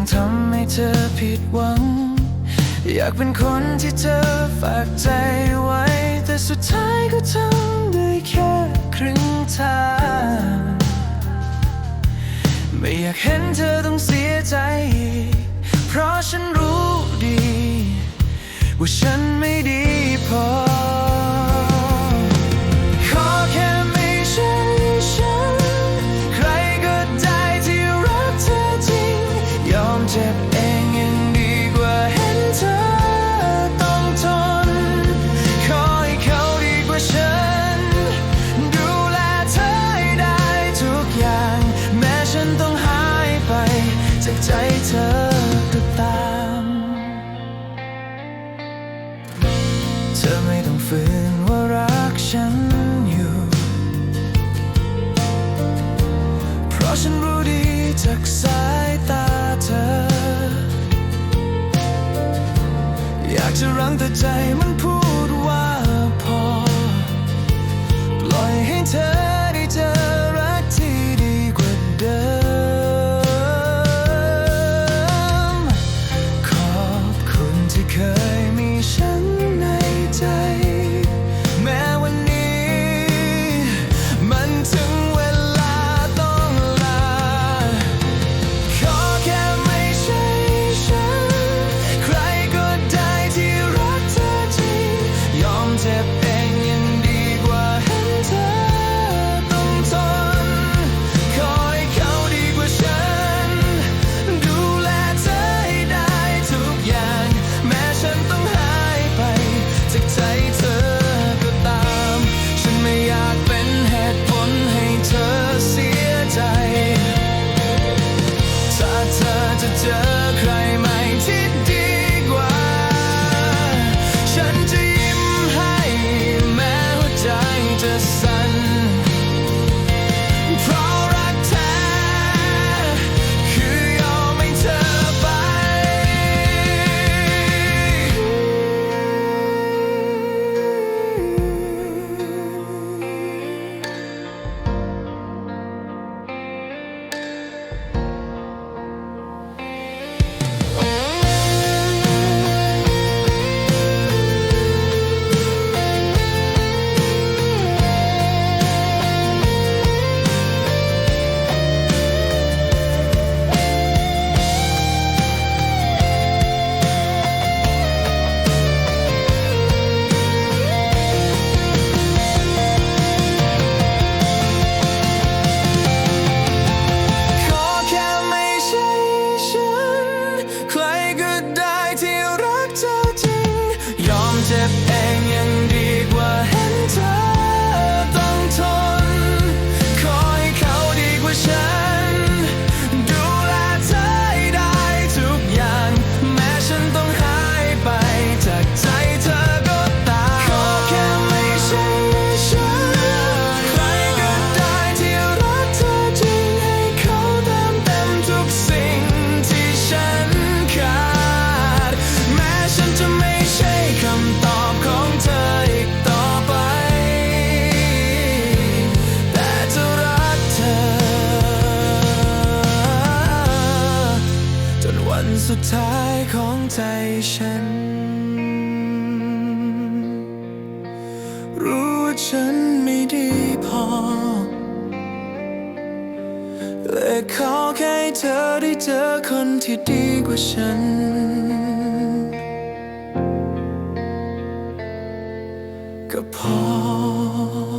ังทำให้เธอผิดหวัง อยากเป็นคนที่เธอฝากใจไว้ แต่สุดท้ายก็ทำได้แค่ครึ่งทาง ไม่อยากเห็นเธอต้องเสียใจอีกเพราะฉันรู้ดี ว่าฉันไม่ดีพอ ฉันรู้ดีจากสายตาเธอ อยากจะรั้งแต่ใจมันพูด ของใจฉัน รู้ว่าฉันไม่ดีพอ และขอแค่เธอได้เจอคนที่ดีกว่าฉัน ก็พอ